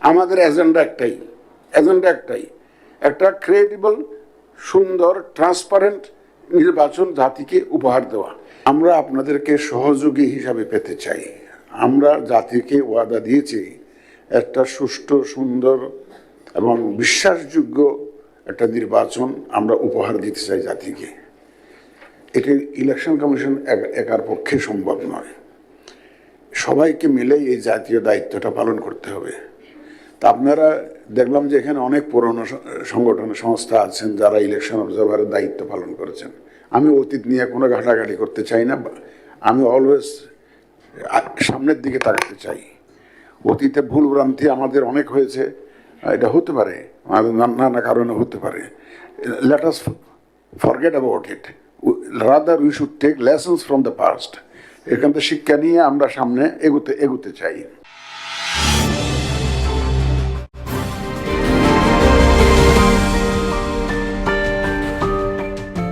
আমাদের এজেন্ডা একটাই এজেন্ডা একটাই, একটা ক্রেডিবল সুন্দর ট্রান্সপারেন্ট নির্বাচন জাতিকে উপহার দেওয়া। আমরা আপনাদেরকে সহযোগী হিসাবে পেতে চাই। আমরা জাতিকে ওয়াদা দিয়েছি একটা সুষ্ঠু, সুন্দর এবং বিশ্বাসযোগ্য একটা নির্বাচন আমরা উপহার দিতে চাই জাতিকে। এটি ইলেকশন কমিশন একার পক্ষে সম্ভব নয়। সবাইকে মিলেই এই জাতীয় দায়িত্বটা পালন করতে হবে। তা আপনারা দেখলাম যে এখানে অনেক পুরনো সংগঠন, সংস্থা আছেন যারা ইলেকশন অবজারভারের দায়িত্ব পালন করেছেন। আমি অতীত নিয়ে কোনো ঘাটাঘাটি করতে চাই না আমি অলওয়েজ সামনের দিকে তাকাতে চাই। অতীতে ভুল ভ্রান্তি আমাদের অনেক হয়েছে। এটা হতে পারে, আমাদের নানা কারণে হতে পারে। Let us forget about it rather we should take lessons from the past এখান থেকে শিক্ষা নিয়ে আমরা সামনে এগুতে এগুতে চাই।